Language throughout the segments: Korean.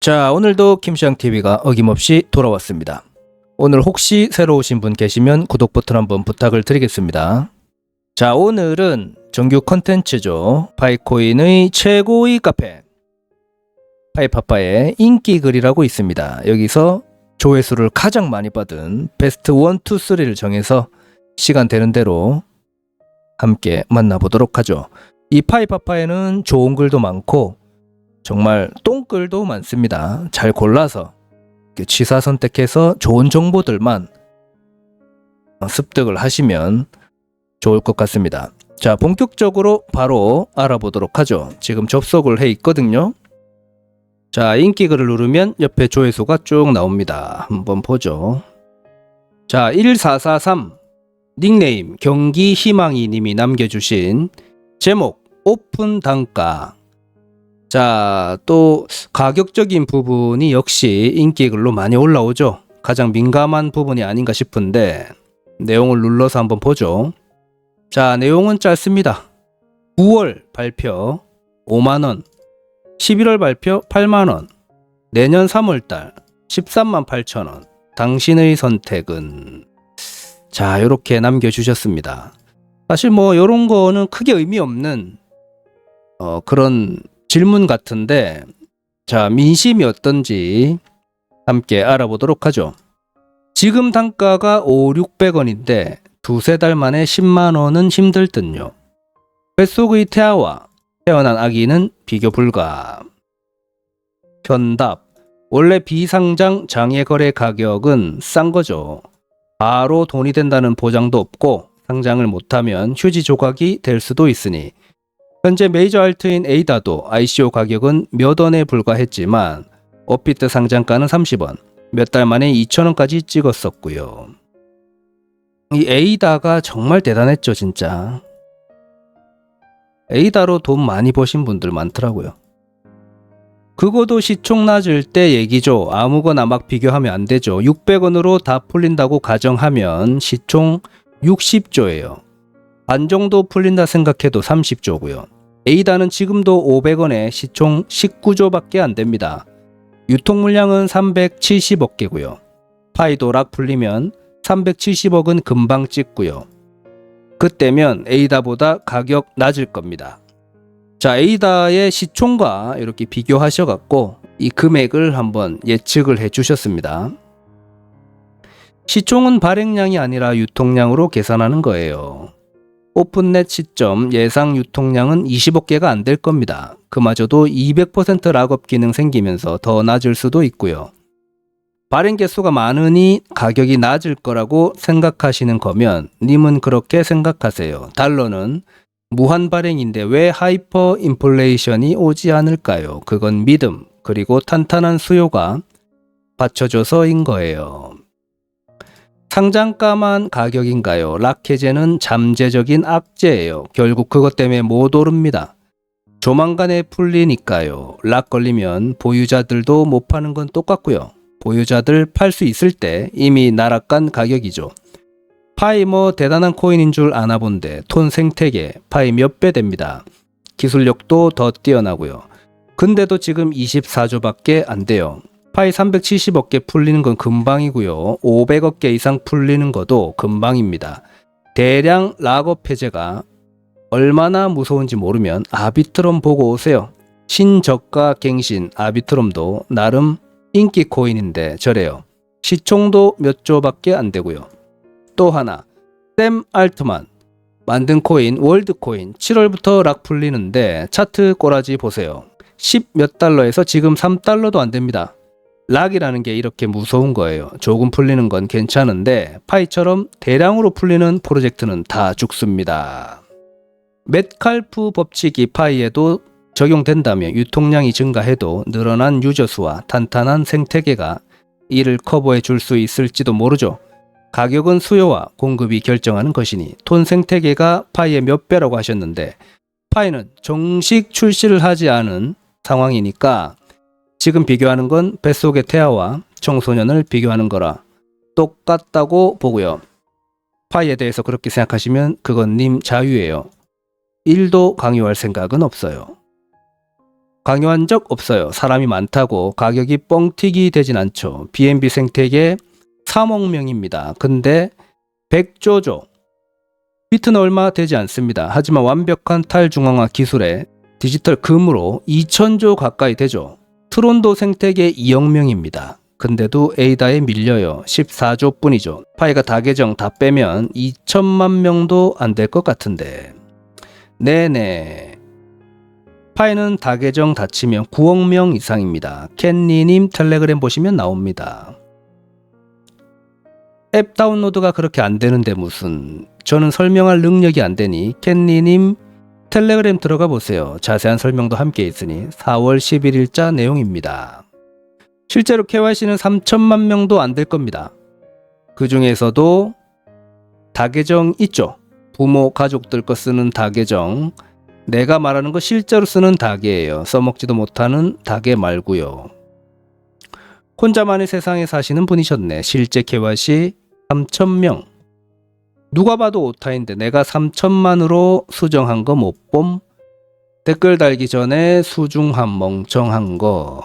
자, 오늘도 김시영TV가 어김없이 돌아왔습니다. 오늘 혹시 새로 오신 분 계시면 구독 버튼 한번 부탁을 드리겠습니다. 자, 오늘은 정규 컨텐츠죠. 파이코인의 최고의 카페. 파이파파의 인기 글이라고 있습니다. 여기서 조회수를 가장 많이 받은 베스트 1, 2, 3를 정해서 시간 되는 대로 함께 만나보도록 하죠. 이 파이파파에는 좋은 글도 많고 정말 똥글도 많습니다. 잘 골라서 취사 선택해서 좋은 정보들만 습득을 하시면 좋을 것 같습니다. 자, 본격적으로 바로 알아보도록 하죠. 지금 접속을 해 있거든요. 자, 인기 글을 누르면 옆에 조회수가 쭉 나옵니다. 한번 보죠. 자, 1443 닉네임 경기 희망이 님이 남겨주신 제목 오픈 단가 자, 또 가격적인 부분이 역시 인기 글로 많이 올라오죠. 가장 민감한 부분이 아닌가 싶은데 내용을 눌러서 한번 보죠. 자, 내용은 짧습니다. 9월 발표 5만 원, 11월 발표 8만 원, 내년 3월 달 13만 8천 원. 당신의 선택은 자, 이렇게 남겨 주셨습니다. 사실 뭐 요런 거는 크게 의미 없는 어, 그런 질문 같은데 자 민심이 어떤지 함께 알아보도록 하죠. 지금 단가가 5, 600원인데 두세 달 만에 10만 원은 힘들 듯요. 뱃속의 태아와 태어난 아기는 비교 불가. 현답 원래 비상장 장애 거래 가격은 싼 거죠. 바로 돈이 된다는 보장도 없고 상장을 못하면 휴지 조각이 될 수도 있으니 현재 메이저 알트인 에이다도 ICO 가격은 몇 원에 불과했지만 오피트 상장가는 30원, 몇 달 만에 2,000원까지 찍었었고요. 이 에이다가 정말 대단했죠, 진짜. 에이다로 돈 많이 버신 분들 많더라고요. 그거도 시총 낮을 때 얘기죠. 아무거나 막 비교하면 안 되죠. 600원으로 다 풀린다고 가정하면 시총 60조예요. 반 정도 풀린다 생각해도 30조고요. 에이다는 지금도 500원에 시총 19조밖에 안 됩니다. 유통 물량은 370억 개고요. 파이도 락 풀리면 370억은 금방 찍고요. 그때면 에이다보다 가격 낮을 겁니다. 자, 에이다의 시총과 이렇게 비교하셔 갖고 이 금액을 한번 예측을 해 주셨습니다. 시총은 발행량이 아니라 유통량으로 계산하는 거예요. 오픈넷 시점 예상 유통량은 20억 개가 안 될 겁니다. 그마저도 200% 락업 기능 생기면서 더 낮을 수도 있고요. 발행 개수가 많으니 가격이 낮을 거라고 생각하시는 거면 님은 그렇게 생각하세요. 달러는 무한 발행인데 왜 하이퍼 인플레이션이 오지 않을까요? 그건 믿음 그리고 탄탄한 수요가 받쳐줘서인 거예요. 상장가만 가격인가요? 락해제는 잠재적인 악재예요. 결국 그것 때문에 못 오릅니다. 조만간에 풀리니까요. 락 걸리면 보유자들도 못 파는 건 똑같고요. 보유자들 팔 수 있을 때 이미 나락간 가격이죠. 파이 뭐 대단한 코인인 줄 아나 본데 톤 생태계 파이 몇 배 됩니다. 기술력도 더 뛰어나고요. 근데도 지금 24조밖에 안 돼요. 파이 370억 개 풀리는 건 금방이고요. 500억 개 이상 풀리는 것도 금방입니다. 대량 락업 해제가 얼마나 무서운지 모르면 아비트럼 보고 오세요. 신저가 갱신 아비트럼도 나름 인기 코인인데 저래요. 시총도 몇 조밖에 안 되고요. 또 하나 샘 알트만 만든 코인 월드코인 7월부터 락 풀리는데 차트 꼬라지 보세요. 10 몇 달러에서 지금 3달러도 안 됩니다. 락이라는 게 이렇게 무서운 거예요. 조금 풀리는 건 괜찮은데 파이처럼 대량으로 풀리는 프로젝트는 다 죽습니다. 맷칼프 법칙이 파이에도 적용된다면 유통량이 증가해도 늘어난 유저 수와 탄탄한 생태계가 이를 커버해 줄 수 있을지도 모르죠. 가격은 수요와 공급이 결정하는 것이니 톤 생태계가 파이의 몇 배라고 하셨는데 파이는 정식 출시를 하지 않은 상황이니까 지금 비교하는 건 뱃속의 태아와 청소년을 비교하는 거라 똑같다고 보고요. 파이에 대해서 그렇게 생각하시면 그건 님 자유예요. 1도 강요할 생각은 없어요. 강요한 적 없어요. 사람이 많다고 가격이 뻥튀기 되진 않죠. B&B 생태계 3억 명입니다. 근데 100조조. 비트는 얼마 되지 않습니다. 하지만 완벽한 탈중앙화 기술에 디지털 금으로 2천조 가까이 되죠. 트론도 생태계 2억 명입니다. 근데도 에이다에 밀려요. 14조 뿐이죠. 파이가 다 계정 다 빼면 2천만 명도 안 될 것 같은데. 네네. 파이는 다 계정 다 치면 9억 명 이상입니다. 캔니님 텔레그램 보시면 나옵니다. 앱 다운로드가 그렇게 안 되는데 무슨 저는 설명할 능력이 안 되니 캔니님 텔레그램 들어가 보세요. 자세한 설명도 함께 있으니 4월 11일자 내용입니다. 실제로 KYC는 3천만 명도 안 될 겁니다. 그 중에서도 다계정 있죠. 부모 가족들 거 쓰는 다계정. 내가 말하는 거 실제로 쓰는 다계예요. 써먹지도 못하는 다계 말고요. 혼자만의 세상에 사시는 분이셨네. 실제 KYC 3천명. 누가 봐도 오타인데 내가 3천만으로 수정한 거 못 봄? 댓글 달기 전에 수중한 멍청한 거.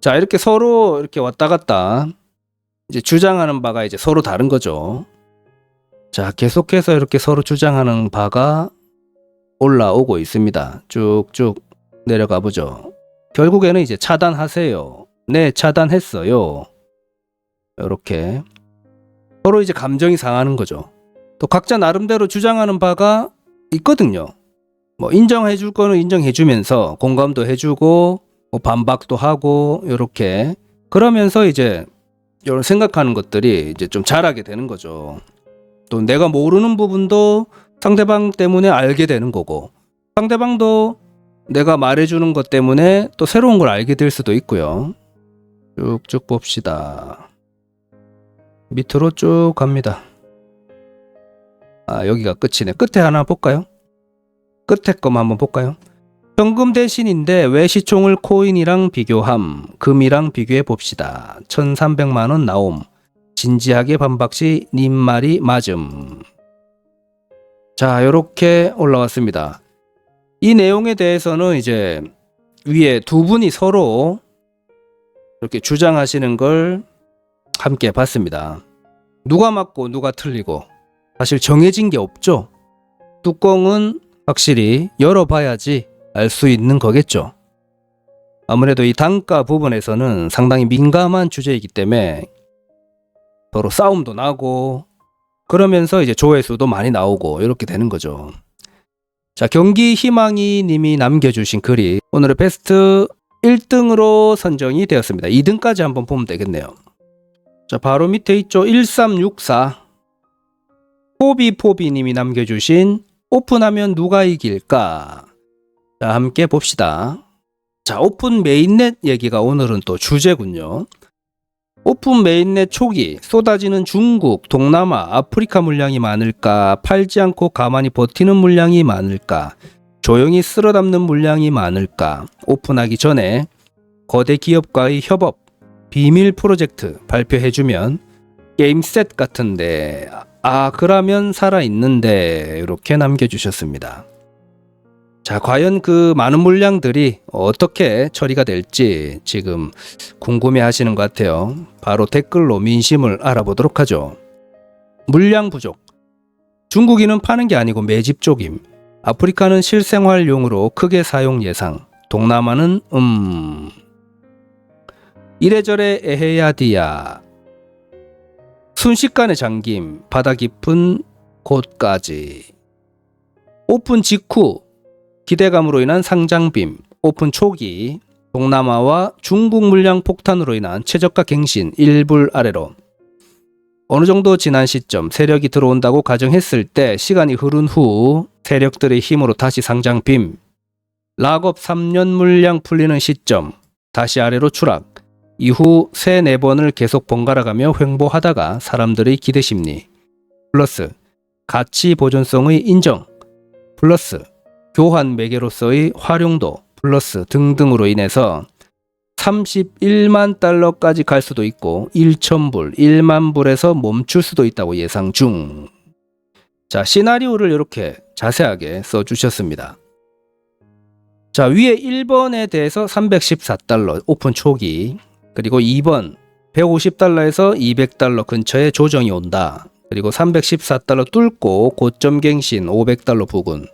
자, 이렇게 서로 이렇게 왔다 갔다 이제 주장하는 바가 이제 서로 다른 거죠. 자, 계속해서 이렇게 서로 주장하는 바가 올라오고 있습니다. 쭉쭉 내려가 보죠. 결국에는 이제 차단하세요. 네, 차단했어요. 이렇게 서로 이제 감정이 상하는 거죠. 또 각자 나름대로 주장하는 바가 있거든요. 뭐 인정해 줄 거는 인정해 주면서 공감도 해 주고 뭐 반박도 하고 이렇게 그러면서 이제 이런 생각하는 것들이 이제 좀 자라게 되는 거죠. 또 내가 모르는 부분도 상대방 때문에 알게 되는 거고 상대방도 내가 말해주는 것 때문에 또 새로운 걸 알게 될 수도 있고요. 쭉쭉 봅시다. 밑으로 쭉 갑니다. 아, 여기가 끝이네. 끝에 하나 볼까요? 끝에 것만 한번 볼까요? 현금 대신인데 왜 시총을 코인이랑 비교함, 금이랑 비교해 봅시다. 1300만 원 나옴. 진지하게 반박 시 님 말이 맞음. 자, 요렇게 올라왔습니다. 이 내용에 대해서는 이제 위에 두 분이 서로 이렇게 주장하시는 걸 함께 봤습니다. 누가 맞고 누가 틀리고 사실 정해진 게 없죠. 뚜껑은 확실히 열어봐야지 알 수 있는 거겠죠. 아무래도 이 단가 부분에서는 상당히 민감한 주제이기 때문에 서로 싸움도 나고 그러면서 이제 조회수도 많이 나오고 이렇게 되는 거죠. 자, 경기 희망이 님이 남겨주신 글이 오늘의 베스트 1등으로 선정이 되었습니다. 2등까지 한번 보면 되겠네요. 자, 바로 밑에 있죠. 1364. 포비포비 님이 남겨주신 오픈하면 누가 이길까? 자, 함께 봅시다. 자, 오픈 메인넷 얘기가 오늘은 또 주제군요. 오픈 메인넷 초기 쏟아지는 중국, 동남아, 아프리카 물량이 많을까? 팔지 않고 가만히 버티는 물량이 많을까? 조용히 쓸어 담는 물량이 많을까? 오픈하기 전에 거대 기업과의 협업, 비밀 프로젝트 발표해주면 게임셋 같은데 아 그러면 살아있는데 이렇게 남겨주셨습니다. 자 과연 그 많은 물량들이 어떻게 처리가 될지 지금 궁금해 하시는 것 같아요. 바로 댓글로 민심을 알아보도록 하죠. 물량 부족. 중국인은 파는 게 아니고 매집 쪽임. 아프리카는 실생활용으로 크게 사용 예상. 동남아는 음 이래저래 에헤야디야. 순식간에 잠김 바다 깊은 곳까지. 오픈 직후 기대감으로 인한 상장빔 오픈 초기 동남아와 중국 물량 폭탄으로 인한 최저가 갱신 1불 아래로. 어느 정도 지난 시점 세력이 들어온다고 가정했을 때 시간이 흐른 후 세력들의 힘으로 다시 상장 빔. 락업 3년 물량 풀리는 시점 다시 아래로 추락 이후 세 네 번을 계속 번갈아가며 횡보하다가 사람들의 기대 심리 플러스 가치 보존성의 인정 플러스 교환 매개로서의 활용도 플러스 등등으로 인해서 31만 달러까지 갈 수도 있고 1,000불, 1만 불에서 멈출 수도 있다고 예상 중. 자, 시나리오를 이렇게 자세하게 써 주셨습니다. 자, 위에 1번에 대해서 314달러 오픈 초기, 그리고 2번 150달러에서 200달러 근처에 조정이 온다. 그리고 314달러 뚫고 고점 갱신 500달러 부근.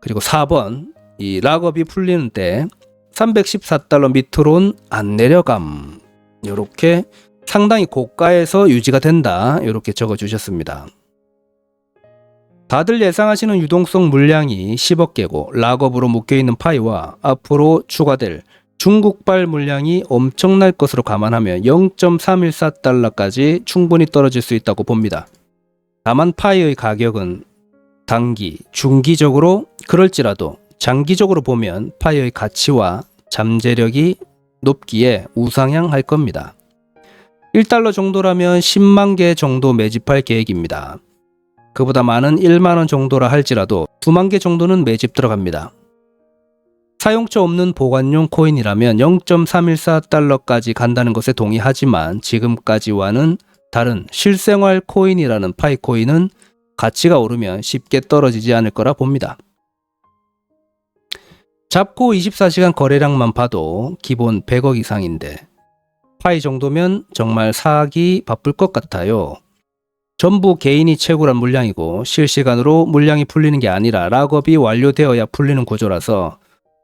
그리고 4번 이 락업이 풀리는 때 314달러 밑으로는 안 내려감. 이렇게 상당히 고가에서 유지가 된다. 이렇게 적어 주셨습니다. 다들 예상하시는 유동성 물량이 10억 개고 락업으로 묶여 있는 파이와 앞으로 추가될 중국발 물량이 엄청날 것으로 감안하면 0.314달러까지 충분히 떨어질 수 있다고 봅니다. 다만 파이의 가격은 단기, 중기적으로 그럴지라도 장기적으로 보면 파이의 가치와 잠재력이 높기에 우상향할 겁니다. 1달러 정도라면 10만 개 정도 매집할 계획입니다. 그보다 많은 1만원 정도라 할지라도 2만 개 정도는 매집 들어갑니다. 사용처 없는 보관용 코인이라면 0.314달러까지 간다는 것에 동의하지만 지금까지와는 다른 실생활 코인이라는 파이 코인은 가치가 오르면 쉽게 떨어지지 않을 거라 봅니다. 잡고 24시간 거래량만 봐도 기본 100억 이상인데 파이 정도면 정말 사기 바쁠 것 같아요. 전부 개인이 채굴한 물량이고 실시간으로 물량이 풀리는 게 아니라 락업이 완료되어야 풀리는 구조라서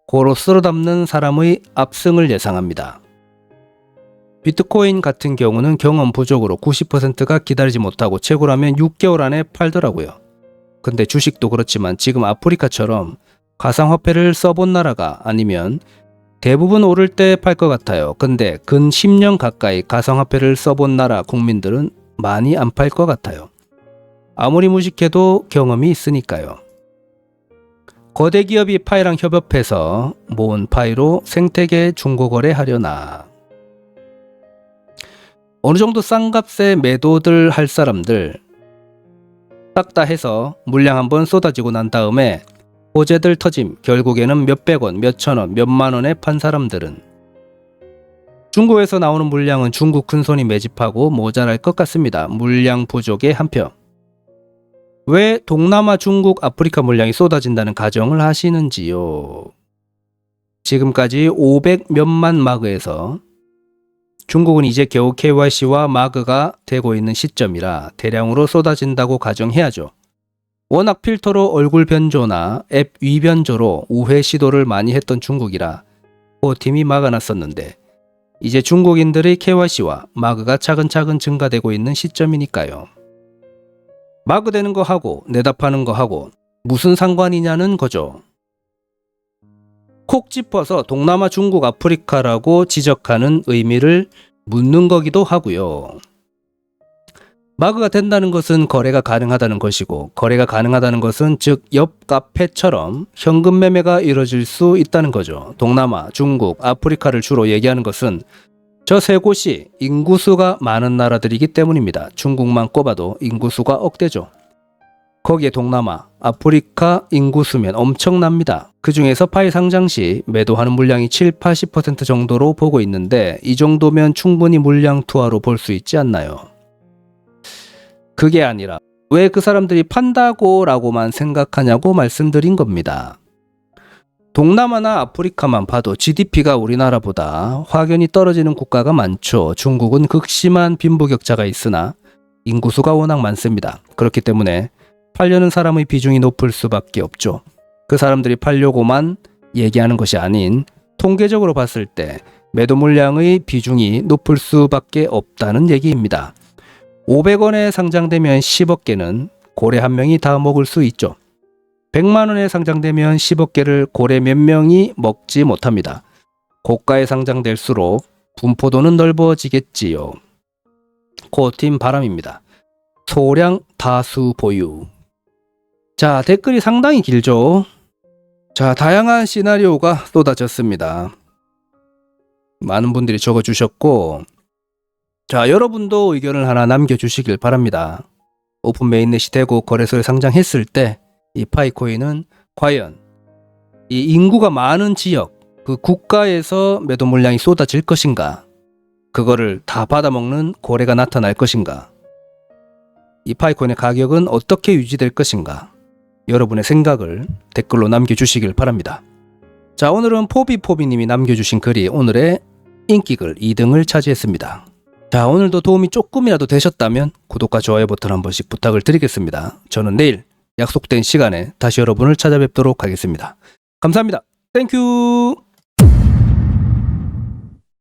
고로 쓸어 담는 사람의 압승을 예상합니다. 비트코인 같은 경우는 경험 부족으로 90%가 기다리지 못하고 채굴하면 6개월 안에 팔더라고요. 근데 주식도 그렇지만 지금 아프리카처럼 가상화폐를 써본 나라가 아니면 대부분 오를 때 팔 것 같아요. 근데 근 10년 가까이 가상화폐를 써본 나라 국민들은 많이 안 팔 것 같아요. 아무리 무식해도 경험이 있으니까요. 거대 기업이 파이랑 협업해서 모은 파이로 생태계 중고거래 하려나. 어느 정도 싼 값에 매도들 할 사람들 싹 다 해서 물량 한번 쏟아지고 난 다음에 호재들 터짐 결국에는 몇백 원, 몇천 원, 몇만 원에 판 사람들은 중국에서 나오는 물량은 중국 큰손이 매집하고 모자랄 것 같습니다. 물량 부족의 한편. 왜 동남아, 중국, 아프리카 물량이 쏟아진다는 가정을 하시는지요? 지금까지 500 몇만 마그에서 중국은 이제 겨우 KYC와 마그가 되고 있는 시점이라 대량으로 쏟아진다고 가정해야죠. 워낙 필터로 얼굴 변조나 앱 위변조로 우회 시도를 많이 했던 중국이라 호팀이 막아놨었는데 이제 중국인들의 KYC와 마그가 차근차근 증가되고 있는 시점이니까요. 마그 되는 거 하고 내답하는 거 하고 무슨 상관이냐는 거죠. 콕 짚어서 동남아, 중국, 아프리카라고 지적하는 의미를 묻는 거기도 하고요. 마그가 된다는 것은 거래가 가능하다는 것이고 거래가 가능하다는 것은 즉 옆 카페처럼 현금 매매가 이루어질 수 있다는 거죠. 동남아, 중국, 아프리카를 주로 얘기하는 것은 저 세 곳이 인구수가 많은 나라들이기 때문입니다. 중국만 꼽아도 인구수가 억대죠. 거기에 동남아, 아프리카 인구수면 엄청납니다. 그 중에서 파이 상장 시 매도하는 물량이 7, 80% 정도로 보고 있는데 이 정도면 충분히 물량 투하로 볼 수 있지 않나요? 그게 아니라 왜 그 사람들이 판다고 라고만 생각하냐고 말씀드린 겁니다. 동남아나 아프리카만 봐도 GDP가 우리나라보다 확연히 떨어지는 국가가 많죠. 중국은 극심한 빈부격차가 있으나 인구수가 워낙 많습니다. 그렇기 때문에 팔려는 사람의 비중이 높을 수밖에 없죠. 그 사람들이 팔려고만 얘기하는 것이 아닌 통계적으로 봤을 때 매도 물량의 비중이 높을 수밖에 없다는 얘기입니다. 500원에 상장되면 10억 개는 고래 한 명이 다 먹을 수 있죠. 100만 원에 상장되면 10억 개를 고래 몇 명이 먹지 못합니다. 고가에 상장될수록 분포도는 넓어지겠지요. 코팀 바람입니다. 소량 다수 보유. 자, 댓글이 상당히 길죠. 자, 다양한 시나리오가 쏟아졌습니다. 많은 분들이 적어주셨고, 자, 여러분도 의견을 하나 남겨주시길 바랍니다. 오픈 메인넷이 되고 거래소에 상장했을 때 이 파이코인은 과연 이 인구가 많은 지역, 그 국가에서 매도 물량이 쏟아질 것인가? 그거를 다 받아먹는 고래가 나타날 것인가? 이 파이콘의 가격은 어떻게 유지될 것인가? 여러분의 생각을 댓글로 남겨주시길 바랍니다. 자, 오늘은 포비포비님이 남겨주신 글이 오늘의 인기글 2등을 차지했습니다. 자, 오늘도 도움이 조금이라도 되셨다면 구독과 좋아요 버튼 한 번씩 부탁을 드리겠습니다. 저는 내일 약속된 시간에 다시 여러분을 찾아뵙도록 하겠습니다. 감사합니다. 땡큐!